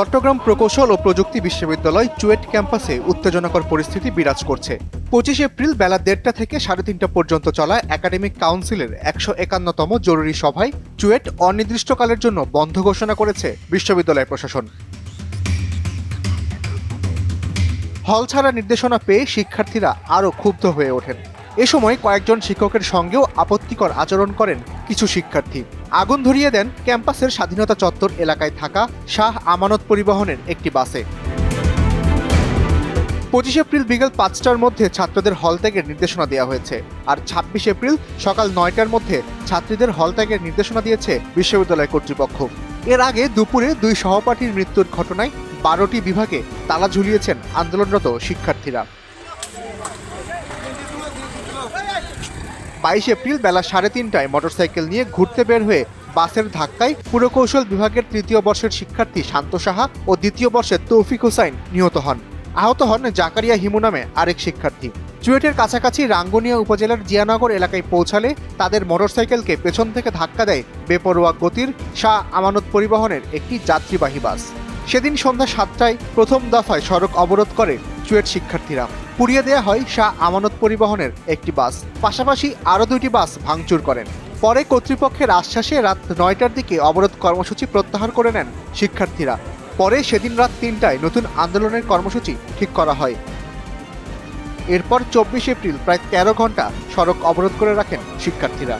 চট্টগ্রাম প্রকৌশল ও প্রযুক্তি বিশ্ববিদ্যালয় চুয়েট ক্যাম্পাসে উত্তেজনাকর পরিস্থিতি বিরাজ করছে। পঁচিশ এপ্রিল বেলা দেড়টা থেকে সাড়ে তিনটা পর্যন্ত চলা একাডেমিক কাউন্সিলের একশো একান্নতম জরুরি সভায় চুয়েট অনির্দিষ্টকালের জন্য বন্ধ ঘোষণা করেছে বিশ্ববিদ্যালয় প্রশাসন। হল ছাড়া নির্দেশনা পেয়ে শিক্ষার্থীরা আরও ক্ষুব্ধ হয়ে ওঠেন। এ সময় কয়েকজন শিক্ষকের সঙ্গেও আপত্তিকর আচরণ করেন কিছু শিক্ষার্থী। আগুন ধরিয়ে দেন ক্যাম্পাসের স্বাধীনতা চত্বর এলাকায় থাকা শাহ আমানত পরিবহনের একটি বাসে। পঁচিশ এপ্রিল বিকেল পাঁচটার মধ্যে ছাত্রদের হল ত্যাগের নির্দেশনা দেওয়া হয়েছে আর ছাব্বিশ এপ্রিল সকাল নয়টার মধ্যে ছাত্রীদের হল ত্যাগের নির্দেশনা দিয়েছে বিশ্ববিদ্যালয় কর্তৃপক্ষ। এর আগে দুপুরে দুই সহপাঠীর মৃত্যুর ঘটনায় বারোটি বিভাগে তালা ঝুলিয়েছেন আন্দোলনরত শিক্ষার্থীরা। বাইশ এপ্রিল বেলা সাড়ে তিনটায় মোটরসাইকেল নিয়ে ঘুরতে বের হয়ে বাসের ধাক্কায় পুরকৌশল বিভাগের তৃতীয় বর্ষের শিক্ষার্থী শান্ত সাহা ও দ্বিতীয় বর্ষের তৌফিক হোসাইন নিহত হন। আহত হন জাকারিয়া হিমু নামে আরেক শিক্ষার্থী। চুয়েটের কাছাকাছি রাঙ্গুনিয়া উপজেলার জিয়ানগর এলাকায় পৌঁছালে তাদের মোটরসাইকেলকে পেছন থেকে ধাক্কা দেয় বেপরোয়া গতির শাহ আমানত পরিবহনের একটি যাত্রীবাহী বাস। সেদিন সন্ধ্যা সাতটায় প্রথম দফায় সড়ক অবরোধ করে চুয়েট শিক্ষার্থীরা। পুড়িয়ে দেওয়া হয় শাহ আমানত পরিবহনের একটি বাস। পাশাপাশি আরও দুইটি বাস ভাঙচুর করেন। পরে কর্তৃপক্ষের আশ্বাসে রাত নয়টার দিকে অবরোধ কর্মসূচি প্রত্যাহার করে নেন শিক্ষার্থীরা। পরে সেদিন রাত তিনটায় নতুন আন্দোলনের কর্মসূচি ঠিক করা হয়। এরপর চব্বিশ এপ্রিল প্রায় তেরো ঘণ্টা সড়ক অবরোধ করে রাখেন শিক্ষার্থীরা।